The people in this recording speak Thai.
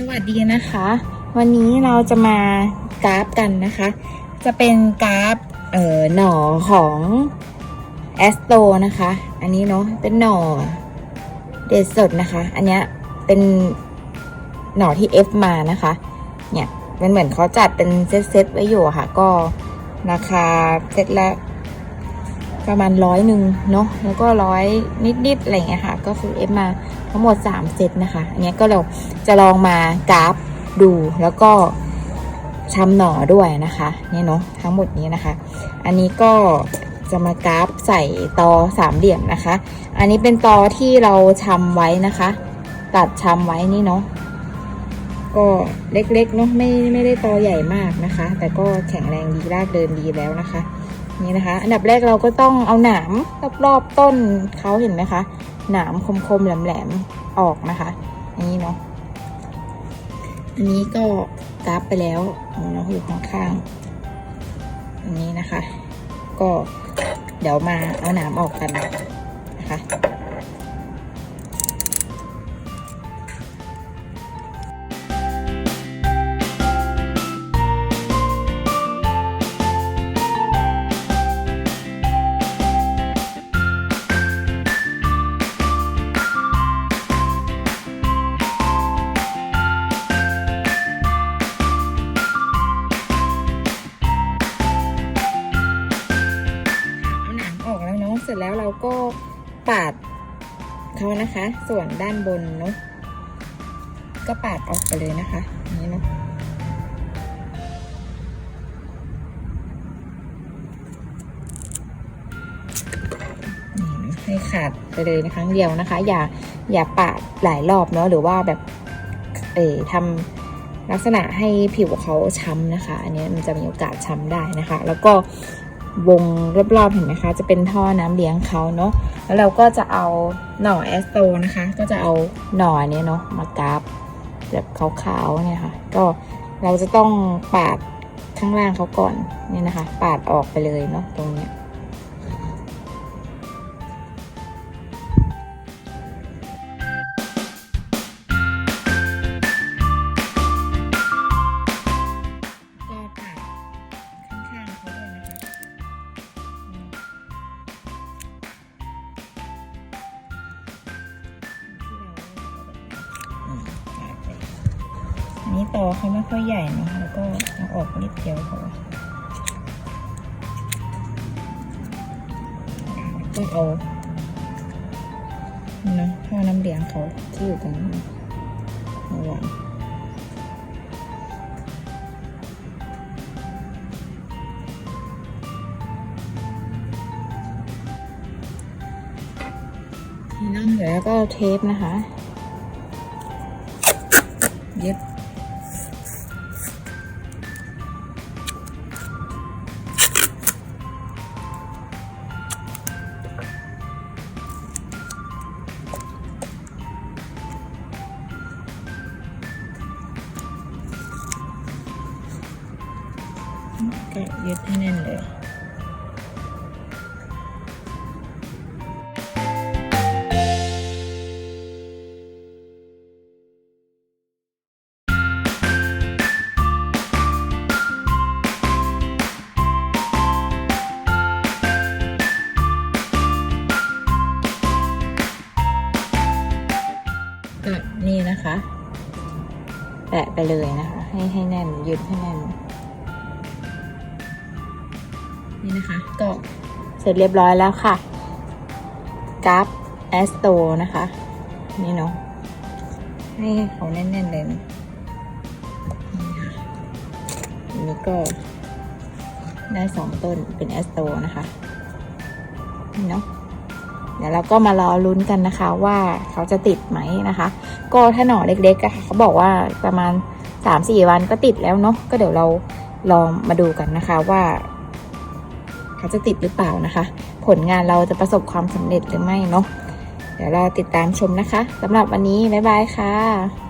สวัสดีนะคะ วันนี้เราจะมากราฟกันนะคะ จะเป็นกราฟเอ่อหน่อของแอสโตนะคะ อันนี้เนาะเป็นหน่อเด็ดสดนะคะ อันเนี้ยเป็นหน่อที่ F มานะคะ เนี่ยมันเหมือนเขาจัดเป็นเซตๆไว้อยู่ค่ะ ก็ราคาเซตละ ประมาณร้อยหนึ่งเนาะแล้วก็ร้อยนิดๆอะไรเงี้ยค่ะ ก็คือ F มาทั้งหมด 3 เซตนะคะอันนี้ก็เราจะลองมากราฟดูแล้วก็ชำหน่อด้วยนะคะเนี่ยเนาะทั้งหมดนี้นะคะ อันนี้ก็จะมากราฟใส่ตอสามเหลี่ยมนะคะ อันนี้เป็นตอที่เราชำไว้นะคะ ตัดชำไว้นี่เนาะก็เล็กๆเนาะไม่ไม่ได้ตอใหญ่มากนะคะ แต่ก็แข็งแรงดีรากเดินดีแล้วนะคะ นี่นะคะ อันดับแรกเราก็ต้องเอาหนามรอบๆต้นเขาเห็นไหมคะหนามคมๆแหลมๆออกนะคะอันนี้เนาะอันนี้ก็กราฟไปแล้วเนาะอยู่ข้างๆอันนี้นะคะ ก็เดี๋ยวมาเอาหนามออกกันนะคะ เสร็จแล้วเราก็ปาดเขานะคะ ส่วนด้านบนเนาะก็ปาดออกไปเลยนะคะนี้เนาะให้ขาดไปเลยในครั้งเดียวนะคะ อย่าอย่าปาดหลายรอบเนาะหรือว่าแบบเอ๋ทำลักษณะให้ผิวเขาช้ำนะคะ อันนี้มันจะมีโอกาสช้ำได้นะคะ แล้วก็ วงรอบๆเห็นไหมคะ จะเป็นท่อน้ำเลี้ยงเขาเนาะแล้วเราก็จะเอาหน่อแอสโตนะคะ ก็จะเอาหน่อเนี้ยเนาะมากราฟแบบขาวๆเนี่ยค่ะ ก็เราจะต้องปาดข้างล่างเขาก่อนนี่นะคะ ปาดออกไปเลยเนาะตรงเนี้ย อันนี้ตอเขาไม่ค่อยใหญ่นะแล้วก็เอาออกนิดเดียวพอก็เอาเนะท่อน้ำเลี้ยงเขาที่อยู่ตรงนี้ระวังนั่นเดี๋ยวแล้วก็เอาเทปนะคะ เย็บ ก็เย็บให้แน่นเลยนี่นะคะ แปะไปเลยนะคะ ให้ให้แน่น ยึดให้แน่น นี่นะคะก็เสร็จเรียบร้อยแล้วค่ะกราฟแอสโตนะคะ นี่เนาะให้เขาแน่นๆเลยนะนี่ค่ะอันนี้ก็ได้สองต้นเป็นแอสโตนะคะนี่เนาะเดี๋ยวเราก็มารอลุ้นกันนะคะว่าเขาจะติดไหมนะคะ ก็ถ้าหน่อเล็กๆอะค่ะเขาบอกว่าประมาณ 3-4 วันก็ติดแล้วเนาะก็เดี๋ยวเราลองมาดูกันนะคะว่า เขาจะติดหรือเปล่านะคะ ผลงานเราจะประสบความสำเร็จหรือไม่เนาะเดี๋ยวเราติดตามชมนะคะสำหรับวันนี้ บ๊ายบายค่ะ